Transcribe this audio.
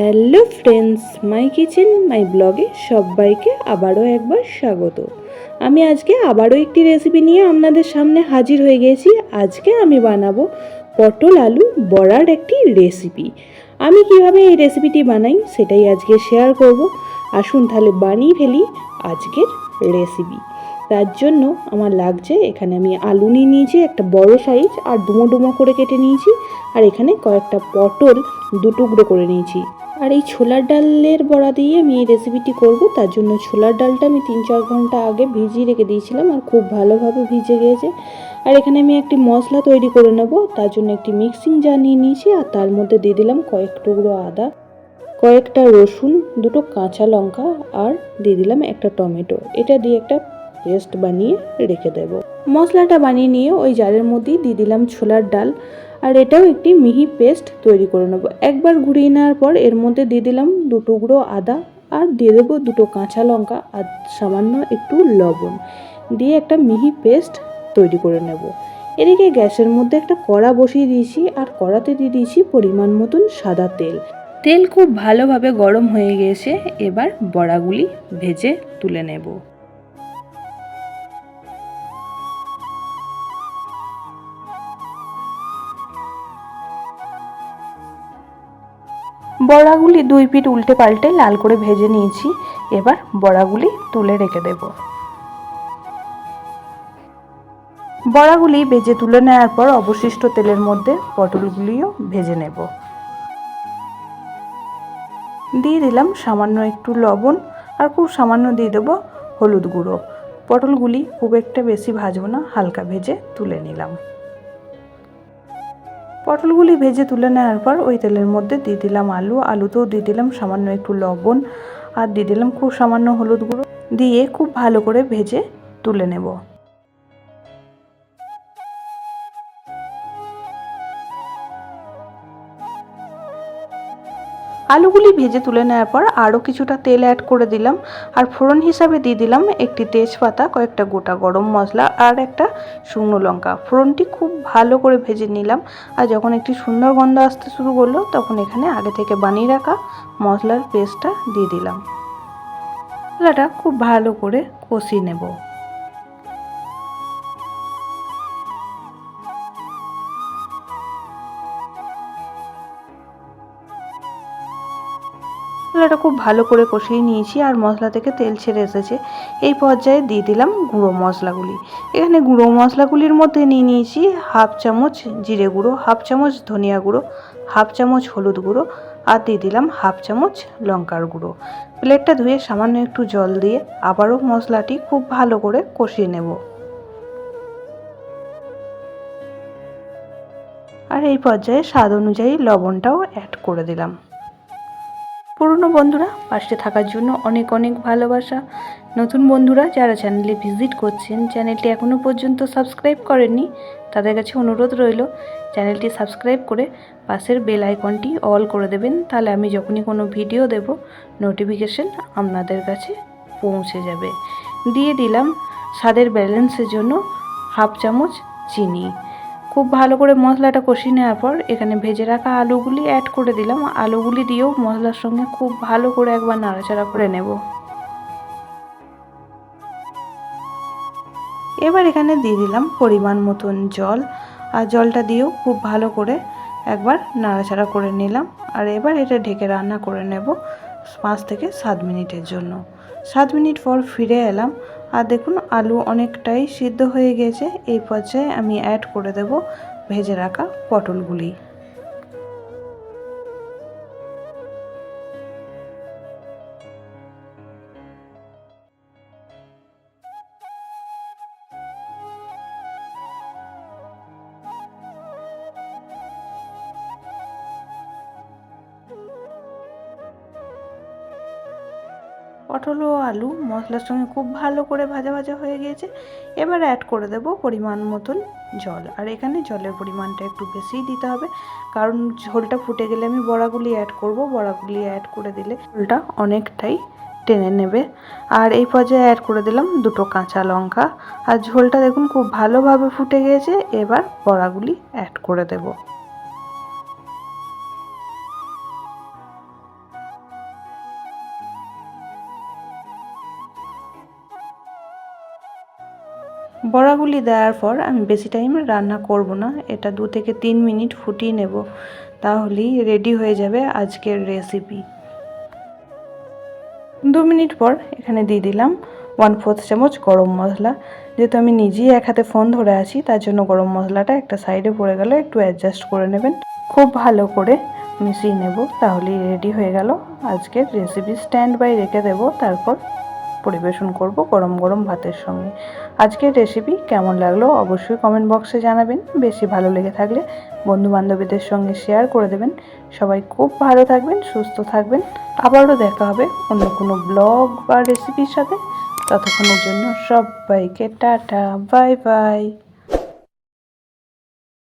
Hello friends my kitchen my ব্লগে সবাইকে আবারও একবার স্বাগত। আমি আজকে আবারও একটি রেসিপি নিয়ে আপনাদের সামনে হাজির হয়ে গেছি। আজকে আমি বানাবো পটল আলু বড়ার একটি রেসিপি আমি কীভাবে এই রেসিপিটি বানাই সেটাই আজকে শেয়ার করব। আসুন তাহলে বানিয়ে ফেলি আজকের রেসিপি তার জন্য আমার লাগছে, এখানে আমি আলু নিয়ে নিয়েছি, একটা বড় সাইজ আর ডুমো ডুমো করে কেটে নিয়েছি। আর এখানে কয়েকটা পটল দু টুকরো করে নিয়েছি। আর এই ছোলার ডালের বড়া দিয়ে আমি এই রেসিপিটি করব। তার জন্য ছোলার ডালটা আমি তিন চার ঘণ্টা আগে ভিজিয়ে রেখে দিয়েছিলাম আর খুব ভালোভাবে ভিজে গিয়েছে। আর এখানে আমি একটি মশলা তৈরি করে নেব। তার জন্য একটি মিক্সিং জার নিয়ে নিয়েছি আর তার মধ্যে দিয়ে দিলাম কয়েক টুকরো আদা, কয়েকটা রসুন, দুটো কাঁচা লঙ্কা আর দিয়ে দিলাম একটা টমেটো। এটা দিয়ে একটা পেস্ট বানিয়ে রেখে দেব। মশলাটা বানিয়ে নিয়ে ওই জারের মধ্যেই দিয়ে দিলাম ছোলার ডাল। আর এটাও একটি মিহি পেস্ট তৈরি করে নেব। একবার ঘুরিয়ে নেওয়ার পর এর মধ্যে দিয়ে দিলাম দু টুকরো আদা আর দিয়ে দেবো দুটো কাঁচা লঙ্কা আর সামান্য একটু লবণ। দিয়ে একটা মিহি পেস্ট তৈরি করে নেব। এদিকে গ্যাসের মধ্যে একটা কড়া বসিয়ে দিয়েছি আর কড়াতে দিয়ে দিয়েছি পরিমাণ মতন সাদা তেল। তেল খুব ভালোভাবে গরম হয়ে গেছে। এবার বড়াগুলি ভেজে তুলে নেব। বড়াগুলি দুই পিঠ উল্টে পাল্টে লাল করে ভেজে নিয়েছি। এবার বড়াগুলি তুলে রেখে দেব। বড়াগুলি ভেজে তুলে নেওয়ার পর অবশিষ্ট তেলের মধ্যে পটলগুলিও ভেজে নেব। দিয়ে দিলাম সামান্য একটু লবণ আর খুব সামান্য দিয়ে দেবো হলুদ গুঁড়ো। পটলগুলি খুব একটা বেশি ভাজবো না, হালকা ভেজে তুলে নিলাম। পটলগুলি ভেজে তুলে নেওয়ার পর ওই তেলের মধ্যে দিয়ে দিলাম আলু। আলুতেও দিয়ে দিলাম সামান্য একটু লবণ আর দিয়ে দিলাম খুব সামান্য হলুদ গুঁড়ো। দিয়ে খুব ভালো করে ভেজে তুলে নেব। আলুগুলি ভেজে তুলে নেওয়ার পর আরও কিছুটা তেল অ্যাড করে দিলাম। আর ফোড়ন হিসাবে দিয়ে দিলাম একটি তেজপাতা, কয়েকটা গোটা গরম মশলা আর একটা শুকনো লঙ্কা। ফোড়নটি খুব ভালো করে ভেজে নিলাম আর যখন একটি সুন্দর গন্ধ আসতে শুরু করল তখন এখানে আগে থেকে বানিয়ে রাখা মশলার পেস্টটা দিয়ে দিলাম। মশলাটা খুব ভালো করে কষিয়ে নেব। মশলাটা খুব ভালো করে কষিয়ে নিয়েছি আর মশলা থেকে তেল ছেড়ে এসেছে। এই পর্যায়ে দিয়ে দিলাম গুঁড়ো মশলাগুলি। এখানে গুঁড়ো মশলাগুলির মধ্যে নিয়ে নিয়েছি হাফ চামচ জিরে গুঁড়ো, হাফ চামচ ধনিয়া গুঁড়ো, হাফ চামচ হলুদ গুঁড়ো আর দিয়ে দিলাম হাফ চামচ লঙ্কার গুঁড়ো। প্লেটটা ধুয়ে সামান্য একটু জল দিয়ে আবারও মশলাটি খুব ভালো করে কষিয়ে নেব। আর এই পর্যায়ে স্বাদ অনুযায়ী লবণটাও অ্যাড করে দিলাম। পুরনো বন্ধুরা, পাশে থাকার জন্য অনেক অনেক ভালোবাসা। নতুন বন্ধুরা যারা চ্যানেলে ভিজিট করছেন চ্যানেলটি এখনও পর্যন্ত সাবস্ক্রাইব করেননি, তাদের কাছে অনুরোধ রইল চ্যানেলটি সাবস্ক্রাইব করে পাশের বেল আইকনটি অল করে দেবেন, তাহলে আমি যখনই কোনো ভিডিও দেব নোটিফিকেশন আপনাদের কাছে পৌঁছে যাবে। দিয়ে দিলাম স্বাদের ব্যালেন্সের জন্য হাফ চামচ চিনি। খুব ভালো করে মশলাটা কষিয়ে নেওয়ার পর এখানে ভেজে রাখা আলুগুলি অ্যাড করে দিলাম। আলুগুলি দিয়েও মশলার সঙ্গে খুব ভালো করে একবার নাড়াচাড়া করে নেব। এবার এখানে দিয়ে দিলাম পরিমাণ মতন জল। আর জলটা দিয়েও খুব ভালো করে একবার নাড়াচাড়া করে নিলাম। আর এবার এটা ঢেকে রান্না করে নেব পাঁচ থেকে সাত মিনিটের জন্য। সাত মিনিট পর ফিরে এলাম। আর দেখুন, আলু অনেকটাই সিদ্ধ হয়ে গেছে। এই পর্যায়ে আমি অ্যাড করে দেব ভেজে রাখা পটলগুলি। পটল ও আলু মশলার সঙ্গে খুব ভালো করে ভাজা ভাজা হয়ে গিয়েছে। এবার অ্যাড করে দেব পরিমাণ মতন জল। আর এখানে জলের পরিমাণটা একটু বেশিই দিতে হবে। কারণ ঝোলটা ফুটে গেলে আমি বড়াগুলি অ্যাড করব। বড়াগুলি অ্যাড করে দিলে ঝোলটা অনেকটাই টেনে নেবে। আর এই পর্যায়ে অ্যাড করে দিলাম দুটো কাঁচা লঙ্কা। আর ঝোলটা দেখুন খুব ভালোভাবে ফুটে গিয়েছে। এবার বড়াগুলি অ্যাড করে দেবো। বড়াগুলি দেওয়ার পর আমি বেশি টাইম রান্না করব না। এটা দু থেকে তিন মিনিট ফুটিয়ে নেব। তাহলেই রেডি হয়ে যাবে আজকের রেসিপি। দু মিনিট পর এখানে দিয়ে দিলাম ওয়ান ফোর্থ চামচ গরম মশলা। যেহেতু আমি নিজেই এক হাতে ফোন ধরে আছি, তার জন্য গরম মশলাটা একটা সাইডে পড়ে গেল, একটু অ্যাডজাস্ট করে নেবেন। খুব ভালো করে মিশিয়ে নেব, তাহলেই রেডি হয়ে গেল আজকের রেসিপি স্ট্যান্ড বাই রেখে দেবো, তারপর পরিবেশন করব গরম গরম ভাতের সঙ্গে। আজকের রেসিপি কেমন লাগল অবশ্যই কমেন্ট বক্সে জানাবেন। বেশি ভালো লেগে থাকলে বন্ধু বান্ধবীদের সঙ্গে শেয়ার করে দেবেন। সবাই খুব ভালো থাকবেন, সুস্থ থাকবেন। আবারও দেখা হবে অন্য কোনো ব্লগ বা রেসিপির সাথে। ততক্ষণের জন্য সবাইকে টাটা বাই বাই